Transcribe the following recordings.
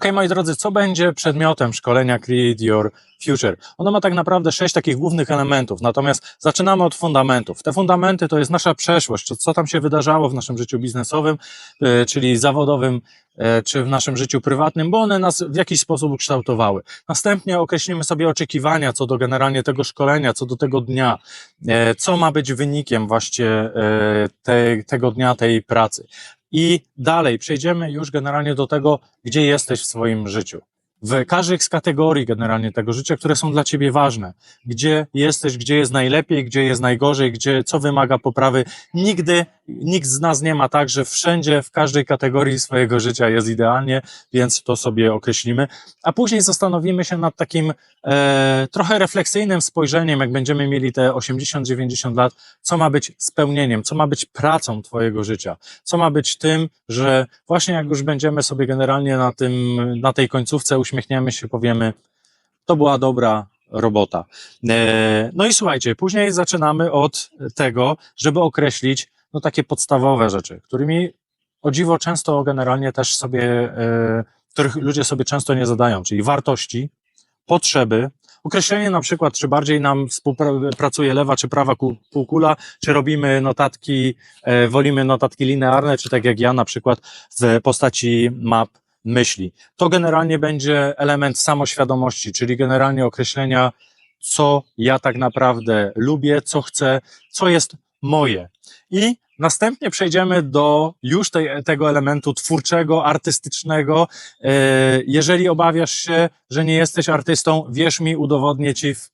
Ok, moi drodzy, co będzie przedmiotem szkolenia Create Your Future? Ono ma tak naprawdę sześć takich głównych elementów, natomiast zaczynamy od fundamentów. Te fundamenty to jest nasza przeszłość, co tam się wydarzało w naszym życiu biznesowym, e, czyli zawodowym, e, czy w naszym życiu prywatnym, bo one nas w jakiś sposób ukształtowały. Następnie określimy sobie oczekiwania co do generalnie tego szkolenia, co do tego dnia, e, co ma być wynikiem właśnie te, tego dnia, tej pracy. I dalej przejdziemy już generalnie do tego, gdzie jesteś w swoim życiu. W każdej z kategorii generalnie tego życia, które są dla ciebie ważne. Gdzie jesteś, gdzie jest najlepiej, gdzie jest najgorzej, gdzie co wymaga poprawy. Nigdy nikt z nas nie ma tak, że wszędzie, w każdej kategorii swojego życia jest idealnie, więc to sobie określimy. A później zastanowimy się nad takim e, trochę refleksyjnym spojrzeniem, jak będziemy mieli te 80-90 lat, co ma być spełnieniem, co ma być pracą Twojego życia, co ma być tym, że właśnie jak już będziemy sobie generalnie na tym, na tej końcówce uśmiechniemy się, powiemy, to była dobra robota. E, no i słuchajcie, później zaczynamy od tego, żeby określić no takie podstawowe rzeczy, którymi o dziwo często generalnie też sobie, e, których ludzie sobie często nie zadają, czyli wartości, potrzeby, określenie na przykład, czy bardziej nam współpracuje lewa czy prawa ku- półkula, czy robimy notatki, e, wolimy notatki linearne, czy tak jak ja na przykład w postaci map myśli. To generalnie będzie element samoświadomości, czyli generalnie określenia, co ja tak naprawdę lubię, co chcę, co jest moje. I następnie przejdziemy do już tej, tego elementu twórczego, artystycznego. E, Jeżeli obawiasz się, że nie jesteś artystą, wierz mi, udowodnię ci w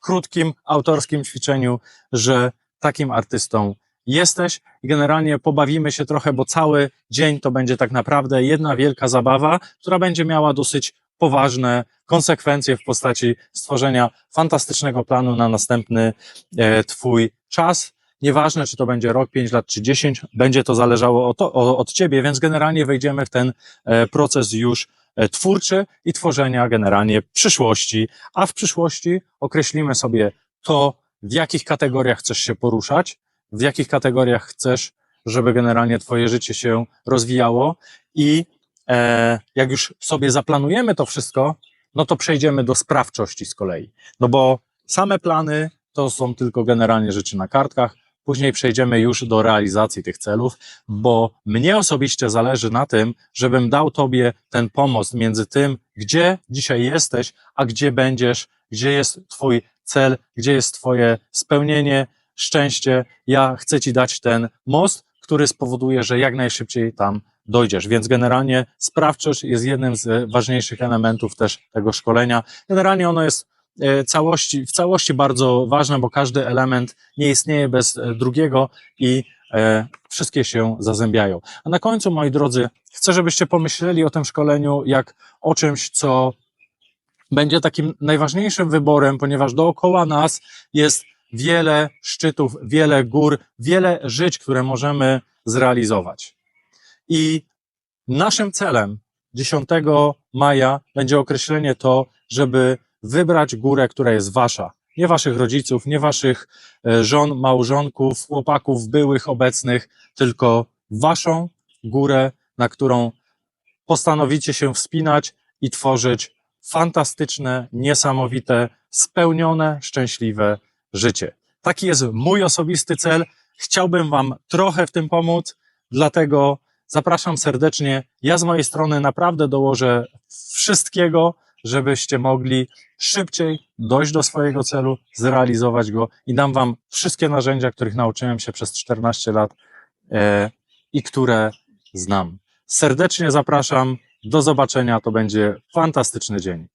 krótkim autorskim ćwiczeniu, że takim artystą jesteś generalnie pobawimy się trochę, bo cały dzień to będzie tak naprawdę jedna wielka zabawa, która będzie miała dosyć poważne konsekwencje w postaci stworzenia fantastycznego planu na następny e, Twój czas. Nieważne, czy to będzie rok, 5 lat, czy 10, będzie to zależało od, od Ciebie, więc generalnie wejdziemy w ten e, proces już e, twórczy i tworzenia generalnie przyszłości, a w przyszłości określimy sobie to, w jakich kategoriach chcesz się poruszać, w jakich kategoriach chcesz, żeby generalnie Twoje życie się rozwijało i e, jak już sobie zaplanujemy to wszystko, no to przejdziemy do sprawczości z kolei. No bo same plany to są tylko generalnie rzeczy na kartkach, później przejdziemy już do realizacji tych celów, bo mnie osobiście zależy na tym, żebym dał Tobie ten pomost między tym, gdzie dzisiaj jesteś, a gdzie będziesz, gdzie jest Twój cel, gdzie jest Twoje spełnienie, szczęście. Ja chcę Ci dać ten most, który spowoduje, że jak najszybciej tam dojdziesz. Więc generalnie sprawczość jest jednym z ważniejszych elementów też tego szkolenia. Generalnie ono jest całości, w całości bardzo ważne, bo każdy element nie istnieje bez e, drugiego i e, wszystkie się zazębiają. A na końcu, moi drodzy, chcę, żebyście pomyśleli o tym szkoleniu jak o czymś, co będzie takim najważniejszym wyborem, ponieważ dookoła nas jest wiele szczytów, wiele gór, wiele żyć, które możemy zrealizować. I naszym celem 10 maja będzie określenie to, żeby wybrać górę, która jest wasza. Nie waszych rodziców, nie waszych e, żon, małżonków, chłopaków, byłych, obecnych, tylko waszą górę, na którą postanowicie się wspinać i tworzyć fantastyczne, niesamowite, spełnione, szczęśliwe życie. Taki jest mój osobisty cel. Chciałbym Wam trochę w tym pomóc, dlatego zapraszam serdecznie. Ja z mojej strony naprawdę dołożę wszystkiego, żebyście mogli szybciej dojść do swojego celu, zrealizować go i dam Wam wszystkie narzędzia, których nauczyłem się przez 14 lat e, i które znam. Serdecznie zapraszam. Do zobaczenia. To będzie fantastyczny dzień.